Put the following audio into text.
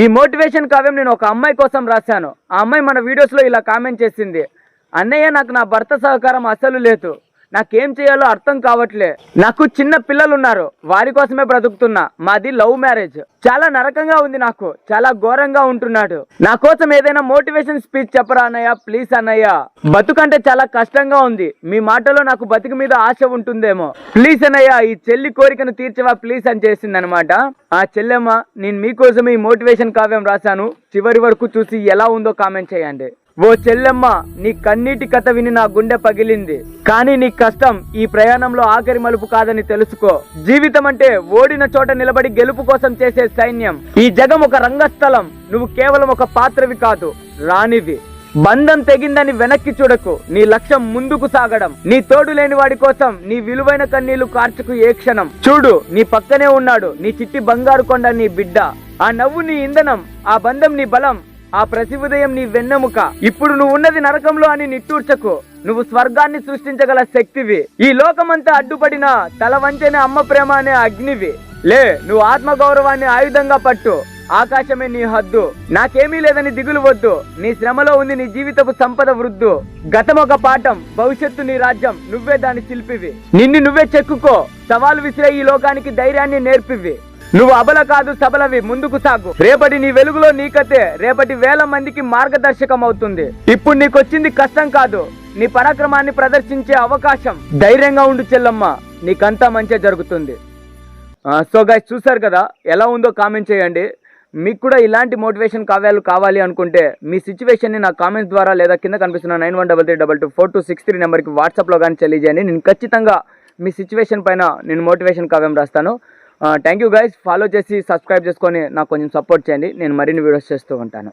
ఈ మోటివేషన్ కావ్యం నేను ఒక అమ్మాయి కోసం రాశాను. ఆ అమ్మాయి మన వీడియోస్లో ఇలా కామెంట్ చేసింది. అన్నయ్య నాకు నా భర్త సహకారం అసలు లేదు. నాకేం చేయాలో అర్థం కావట్లే. నాకు చిన్న పిల్లలు ఉన్నారు వారి కోసమే బ్రతుకుతున్నా. మాది లవ్ మ్యారేజ్. చాలా నరకంగా ఉంది నాకు. చాలా ఘోరంగా ఉంటున్నాడు. నా కోసం ఏదైనా మోటివేషన్ స్పీచ్ చెప్పరా అన్నయ్య? ప్లీజ్ అన్నయ్య. బతుకంటే చాలా కష్టంగా ఉంది. మీ మాటలో నాకు బతుకు మీద ఆశ ఉంటుందేమో. ప్లీజ్ అన్నయ్య ఈ చెల్లి కోరికను తీర్చవా? ప్లీజ్ అని చేసింది అనమాట ఆ చెల్లెమ్మ నేను మీకోసం ఈ మోటివేషన్ కావ్యం రాశాను. చివరి వరకు చూసి ఎలా ఉందో కామెంట్ చేయండి. ఓ చెల్లెమ్మ నీ కన్నీటి కథ విని నా గుండె పగిలింది. కానీ నీ కష్టం ఈ ప్రయాణంలో ఆఖరి మలుపు కాదని తెలుసుకో. జీవితం అంటే ఓడిన చోట నిలబడి గెలుపు కోసం చేసే సైన్యం. ఈ జగం ఒక రంగస్థలం నువ్వు కేవలం ఒక పాత్రవి కాదు రానివి బంధం తెగిందని వెనక్కి చూడకు నీ లక్ష్యం ముందుకు సాగడం. నీ తోడు లేని వాడి కోసం నీ విలువైన కన్నీళ్ళు కార్చుకు ఏ క్షణం. చూడు నీ పక్కనే ఉన్నాడు నీ చిట్టి బంగారు కొండ నీ బిడ్డ. ఆ నవ్వు నీ ఇంధనం ఆ బంధం నీ బలం. ఆ ప్రతి ఉదయం నీ వెన్నెముక. ఇప్పుడు నువ్వు ఉన్నది నరకంలో అని నిట్టూర్చకు. నువ్వు స్వర్గాన్ని సృష్టించగల శక్తివి. ఈ లోకమంతా అడ్డుపడిన తల వంచనే అమ్మ ప్రేమ అనే అగ్నివి. లే నువ్వు ఆత్మ గౌరవాన్ని ఆయుధంగా పట్టు. ఆకాశమే నీ హద్దు. నాకేమీ లేదని దిగులు వద్దు. నీ శ్రమలో ఉంది నీ జీవితపు సంపద వృద్ధు. గతం ఒక పాఠం. భవిష్యత్తు నీ రాజ్యం. నువ్వే దాని శిల్పివి. నిన్ను నువ్వే చెక్కుకో. సవాలు విసిరే ఈ లోకానికి ధైర్యాన్ని నేర్పివి. నువ్వు అబల కాదు సబలవి ముందుకు సాగు. రేపటి నీ వెలుగులో నీ కథే రేపటి వేల మందికి మార్గదర్శకం అవుతుంది ఇప్పుడు నీకొచ్చింది కష్టం కాదు నీ పరాక్రమాన్ని ప్రదర్శించే అవకాశం. ధైర్యంగా ఉండు చెల్లమ్మ నీకంతా మంచిగా జరుగుతుంది. సో గైస్ చూసారు కదా ఎలా ఉందో కామెంట్ చేయండి. మీకు కూడా ఇలాంటి మోటివేషన్ కావ్యాలు కావాలి అనుకుంటే మీ సిచ్యువేషన్ని నా కామెంట్స్ ద్వారా లేదా కింద కనిపిస్తున్న nine one double three double two four two six three నెంబర్కి వాట్సాప్లో కానీ తెలియజేయండి. నేను ఖచ్చితంగా మీ సిచ్యువేషన్ పైన నేను మోటివేషన్ కావ్యం రాస్తాను. థ్యాంక్ యూ గైస్ ఫాలో చేసి సబ్స్క్రైబ్ చేసుకొని నాకు కొంచెం సపోర్ట్ చేయండి. నేను మరిన్ని వీడియోస్ చేస్తూ ఉంటాను.